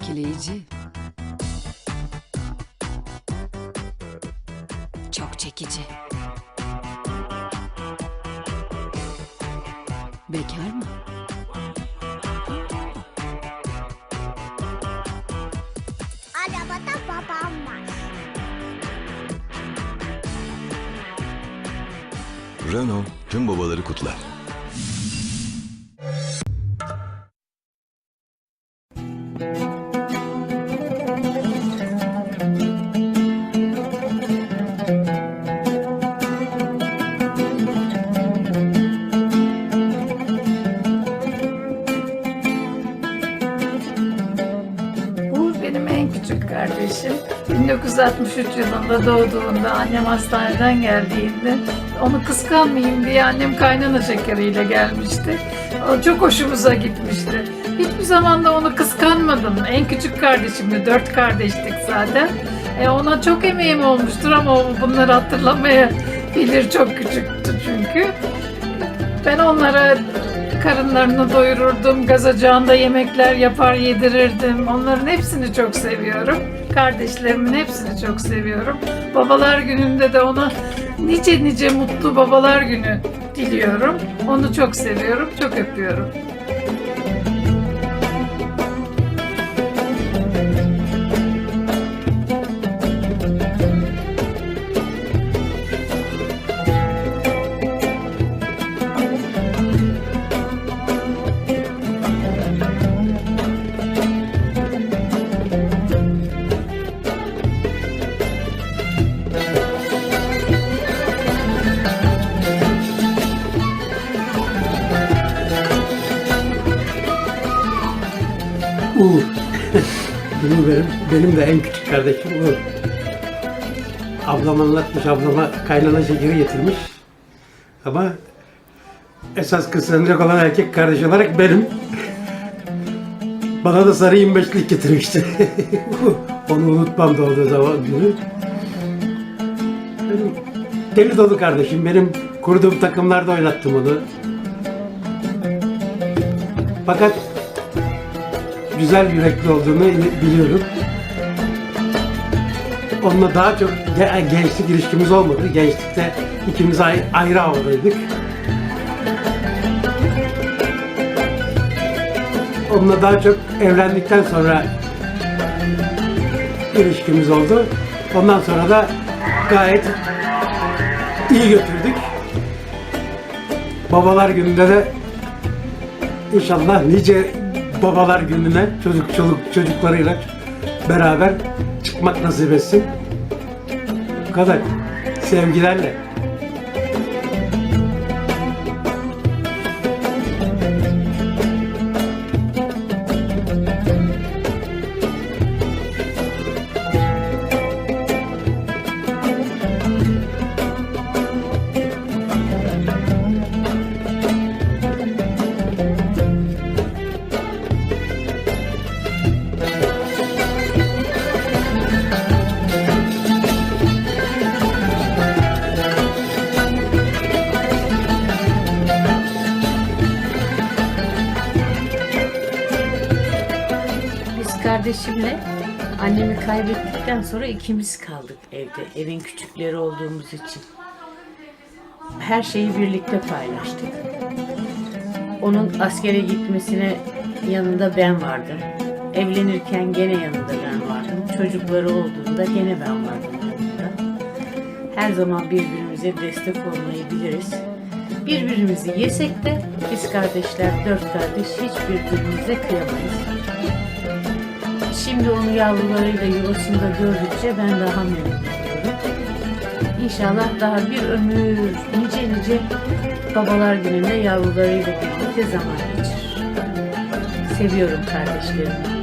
Etkileyici. Çok çekici. Bekar mı? Arabada babam var. Renault tüm babaları kutlar. Küçük kardeşim. 1963 yılında doğduğunda annem hastaneden geldiğinde onu kıskanmayayım diye annem kaynana şekeriyle gelmişti. O çok hoşumuza gitmişti. Hiçbir zaman da onu kıskanmadım. En küçük kardeşimdi. Dört kardeştik zaten. E ona çok emeğim olmuştur ama o bunları hatırlamaya bilir çok küçüktü çünkü. Ben onlara karınlarını doyururdum, gazacağında yemekler yapar yedirirdim. Onların hepsini çok seviyorum. Kardeşlerimin hepsini çok seviyorum. Babalar gününde de ona nice nice mutlu babalar günü diliyorum. Onu çok seviyorum, çok öpüyorum. Uğur. Bunu benim, benim de en küçük kardeşim Uğur. Ablam anlatmış, ablama kaynana şekeri getirmiş. Ama esas kıskanacak olan erkek kardeş olarak benim. Bana da sarı 25'lik getirmişti. Onu unutmam da olduğu zaman günü. Benim deli dolu kardeşim. Benim kurduğum takımlarda oynattım onu. Fakat güzel yürekli olduğunu biliyorum. Onunla daha çok ge- gençlik ilişkimiz olmadı. Gençlikte ikimiz ay- ayrı havadaydık. Onunla daha çok evlendikten sonra ilişkimiz oldu. Ondan sonra da gayet iyi götürdük. Babalar gününde de İnşallah nice babalar gününe çocuk çoluk çocuklarıyla beraber çıkmak nasip etsin. Bu kadar. Sevgilerle. Kardeşimle annemi kaybettikten sonra ikimiz kaldık evde. Evin küçükleri olduğumuz için. Her şeyi birlikte paylaştık. Onun askere gitmesine yanında ben vardım. Evlenirken gene yanında ben vardım. Çocukları olduğunda gene ben vardım yanında. Her zaman birbirimize destek olmayı biliriz. Birbirimizi yesek de biz kardeşler, dört kardeş hiç birbirimize kıyamayız. Şimdi onu yavrularıyla yuvasında gördükçe ben daha memnun. İnşallah daha bir ömür nice nice babalar gününde yavrularıyla birlikte zaman geçirir. Seviyorum kardeşlerimi.